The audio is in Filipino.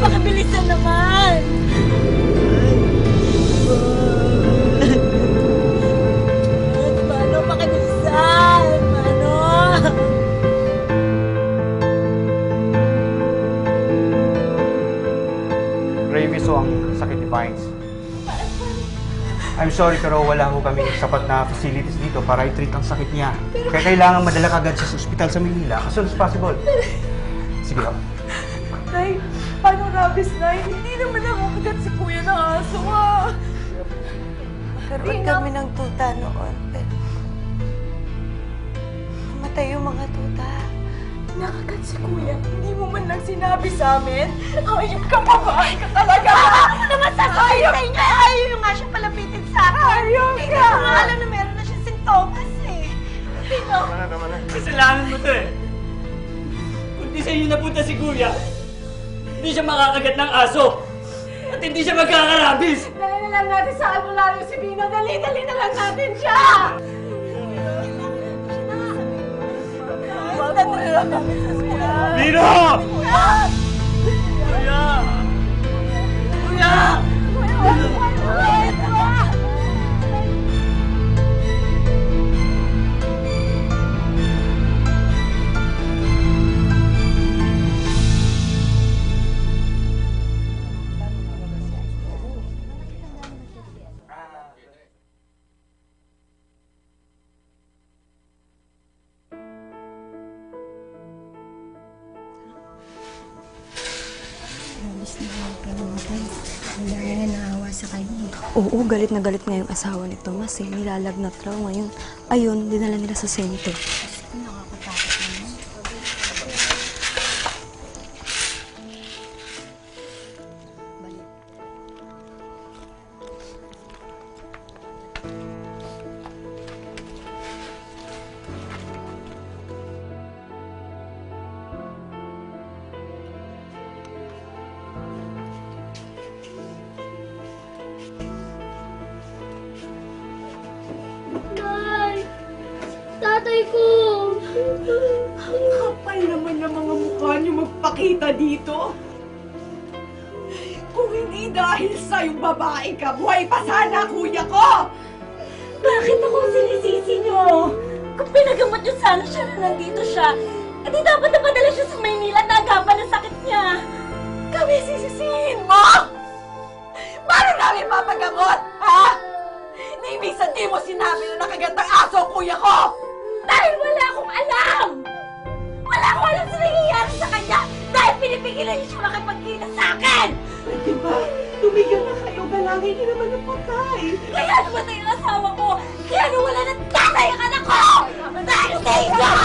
pakibilisan naman! Mano, pakibilisan! Mano! Rabies ho ang sakit ni Vines. I'm sorry pero wala ho kami sapat na facilities dito para i-treat ang sakit niya. Kaya kailangan madala kagad siya sa ospital sa Manila as soon as possible. Sige ho. Nay, paano rabies, Nay? Hindi naman nakakagat si Kuya ng aso, ah! Nagkaroon kami ng tuta noon, pero namatay yung mga tuta. Nakagat si Kuya. Hindi mo man lang sinabi sa amin. Ayop ka, babae ka talaga! naman sasabihin sa inyo? Ayaw nyo nga siya palapitin sa akin. Ayaw Hindi ka! ko nga alam na meron na siyang sintomas eh. Sino? Kasalanan mo to eh. Kung di sa inyo napunta si Kuya, hindi siya makakagat ng aso. At hindi siya magkakarabis. Dali na lang natin sa albularyo si Bino. Dali-dali na lang natin siya! Bino! Labis na pinamatay. Ang naawa sa kanya. Oo, galit na galit nga yung asawa ni Tomas eh. Nilalagnat raw ngayon. Ayun, dinala nila sa sento. Nay! Tatay ko! Ang kapal naman ng mga mukha niyo magpakita dito. Kung hindi dahil sa yung babae ka, buhay pa sana kuya ko! Bakit ako sinisisi niyo? Kung pinagamot niyo sana siya na nandito siya, eh di dapat napadala siya sa mo sinabi na nakagat ng aso kuya ko? Dahil wala akong alam! Wala akong alam sa nangyayari sa kanya dahil pinipigilan niya siya makipagkita sa akin! Ay, di ba? Tumigil na kayo, galangin niyo naman ang patay. Kaya namatay ang asawa ko! Kaya nawala ng tatay ang anak ko! Dahil sa iyo!